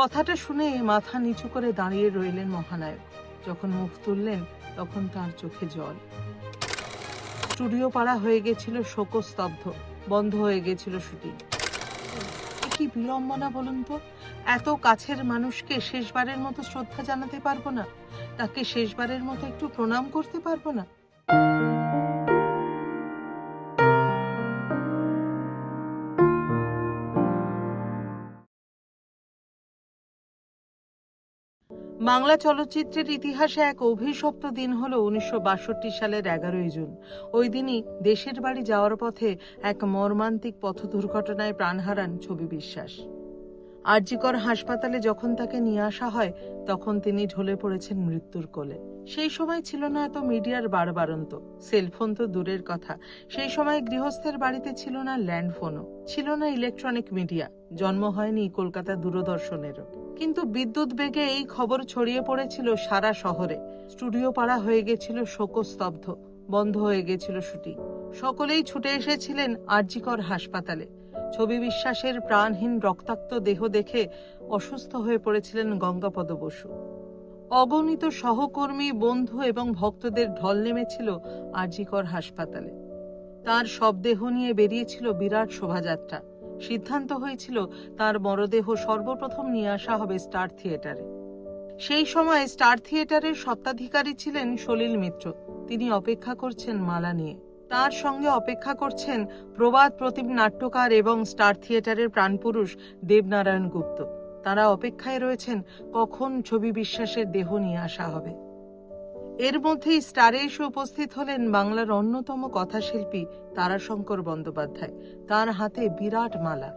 কথাটা শুনে মাথা নিচু করে দাঁড়িয়ে রইলেন মহানায়ক। যখন মুখ তুললেন, তখন তার চোখে জল। স্টুডিও পাড়া হয়ে গেছিল শোকস্তব্ধ। বন্ধ হয়ে গেছিল শুটিং। কি বিড়ম্বনা বলুন তো? এত কাছের মানুষকে শেষবারের মতো শ্রদ্ধা জানাতে পারব না? তাকে শেষবারের মতো একটু প্রণাম করতে পারব না? বাংলা চলচ্চিত্রের ইতিহাসে এক অভিশপ্ত দিন হল উনিশশো বাষট্টি সালের এগারোই জুন। ওই দিনই দেশের বাড়ি যাওয়ার পথে এক মর্মান্তিক পথ দুর্ঘটনায় প্রাণ হারান ছবি বিশ্বাস। আরজিকর হাসপাতালে যখন তাকে নিয়ে আসা হয়, তখন তিনি ঢলে পড়েছেন মৃত্যুর কোলে। সেই সময় ছিল না এত মিডিয়ার বারবারন্ত। সেলফোন তো দূরের কথা। সেই সময় গৃহস্থের বাড়িতে ছিল না ল্যান্ডফোনও। ছিল না ইলেকট্রনিক মিডিয়া। জন্ম হয়নি কলকাতা দূরদর্শনেরও। কিন্তু বিদ্যুৎ বেগে এই খবর ছড়িয়ে পড়েছিল সারা শহরে। স্টুডিও পাড়া হয়ে গেছিল শোকস্তব্ধ। বন্ধ হয়ে গেছিল শুটিং। সকলেই ছুটে এসেছিলেন আরজিকর হাসপাতালে। ছবি বিশ্বাসের প্রাণহীন রক্তাক্ত দেহ দেখে অসুস্থ হয়ে পড়েছিলেন গঙ্গাপদ বসু। অগণিত সহকর্মী, বন্ধু এবং ভক্তদের ঢল নেমেছিল আরজিকর হাসপাতালে। তার সব দেহ নিয়ে বেরিয়েছিল বিরাট শোভাযাত্রা। সিদ্ধান্ত হয়েছিল তার মরদেহ সর্বপ্রথম নিয়ে আসা হবে স্টার থিয়েটারে। সেই সময় স্টার থিয়েটারের সত্ত্বাধিকারী ছিলেন সলিল মিত্র। তিনি অপেক্ষা করছেন মালা নিয়ে। তার সঙ্গে অপেক্ষা করছেন প্রবাদ প্রতিম নাট্যকার এবং স্টার থিয়েটারের প্রাণপুরুষ দেবনারায়ণ গুপ্ত। তারা অপেক্ষায় রয়েছেন কখন ছবি বিশ্বাসের দেহ নিয়ে আসা হবে। এর মধ্যেই স্টারে এসে উপস্থিত হলেন বাংলার অন্যতম কথাশিল্পী তারাশঙ্কর বন্দ্যোপাধ্যায়। তার হাতে বিরাট মালা।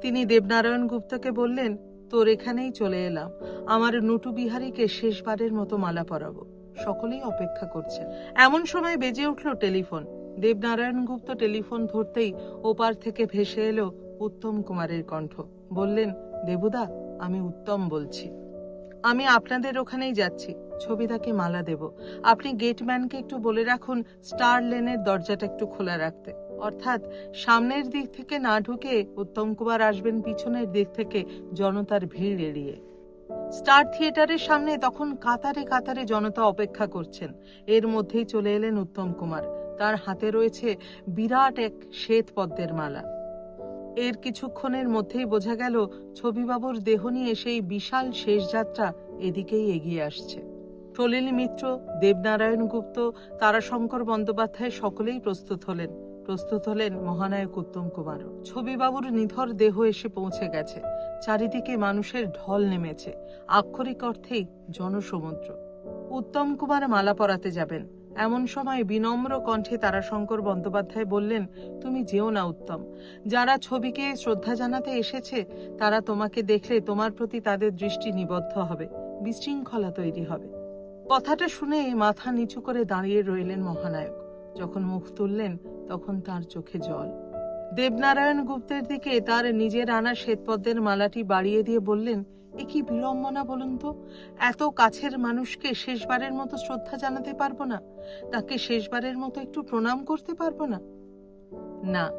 তিনি দেবনারায়ণ গুপ্তকে বললেন, তোর এখানেই চলে এলাম। আমার নটু বিহারীকে শেষবারের মতো মালা পরাবো। সকলেই অপেক্ষা করছে। এমন সময় বেজে উঠল টেলিফোন। দেবনারায়ণ গুপ্ত টেলিফোন ধরতেই ওপার থেকে ভেসে এলো উত্তম কুমারের কণ্ঠ। বললেন, দেবুদা, আমি উত্তম বলছি। আমি আপনাদের ওখানেই যাচ্ছি। ছবিটাকে মালা দেব। আপনি গেটম্যানকে একটু বলে রাখুন, স্টার লেনের দরজাটা একটু খোলা রাখতে। অর্থাৎ, সামনের দিক থেকে না ঢুকে উত্তম কুমার আসবেন পিছনের দিক থেকে জনতার ভিড় এড়িয়ে। স্টার থিয়েটারের সামনে তখন কাতারে কাতারে জনতা অপেক্ষা করছেন। এর মধ্যেই চলে এলেন উত্তম কুমার। তার হাতে রয়েছে বিরাট এক শ্বেত পদ্মের মালা। এর কিছুক্ষণের মধ্যেই বোঝা গেল, ছবিবাবুর দেহ নিয়ে সেই বিশাল শেষ যাত্রা এদিকেই এগিয়ে আসছে। সলিল মিত্র, দেবনারায়ণ গুপ্ত, তারাশঙ্কর বন্দ্যোপাধ্যায় সকলেই প্রস্তুত হলেন। প্রস্তুত হলেন মহানায়ক উত্তম কুমারও। ছবিবাবুর নিথর দেহ এসে পৌঁছে গেছে। চারিদিকে মানুষের ঢল নেমেছে। আক্ষরিক অর্থেই জনসমুদ্র। উত্তম কুমার মালা পরাতে যাবেন। এমন সময় বিনম্র কণ্ঠে তারাশঙ্কর বন্দ্যোপাধ্যায় বললেন, তুমি যেও না, উত্তম। যারা ছবিকে শ্রদ্ধা জানাতে এসেছে, তারা তোমাকে দেখলে তোমার প্রতি তাদের দৃষ্টি নিবদ্ধ হবে, বিশৃঙ্খলা তৈরি হবে। কথাটা শুনে মাথা নিচু করে দাঁড়িয়ে রইলেন মহানায়ক। যখন মুখ তুললেন, তখন তার চোখে জল। দেবনারায়ণ গুপ্তের দিকে তার নিজের আনা শ্বেতপদ্মের মালাটি বাড়িয়ে দিয়ে বললেন এ কি বিড়ম্বনা বলুন তো? এত কাছের মানুষকে শেষবারের মতো শ্রদ্ধা জানাতে পারব না। তাকে শেষবারের মতো একটু প্রণাম করতে পারব না। না,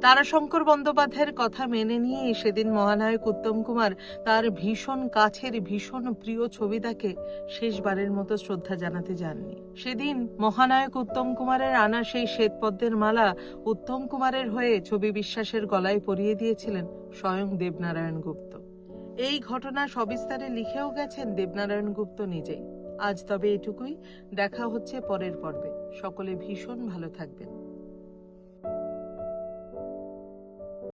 তারাশঙ্কর বন্দ্যোপাধ্যায়ের কথা মেনে নিয়ে সেদিন মহানায়ক উত্তম কুমার তার ভীষণ কাছের, ভীষণ প্রিয় ছবিটাকে শেষবারের মতো শ্রদ্ধা জানাতে যাননি। সেদিন মহানায়ক উত্তম কুমারের আনা সেই শ্বেতপদ্মের মালা উত্তম কুমারের হয়ে ছবি বিশ্বাসের গলায় পরিয়ে দিয়েছিলেন স্বয়ং দেবনারায়ণ গুপ্ত। এই ঘটনা সবিস্তারে লিখেও গেছেন দেবনারায়ণ গুপ্ত নিজেই। আজ তবে এটুকুই। দেখা হচ্ছে পরের পর্বে। সকলে ভীষণ ভালো থাকবেন।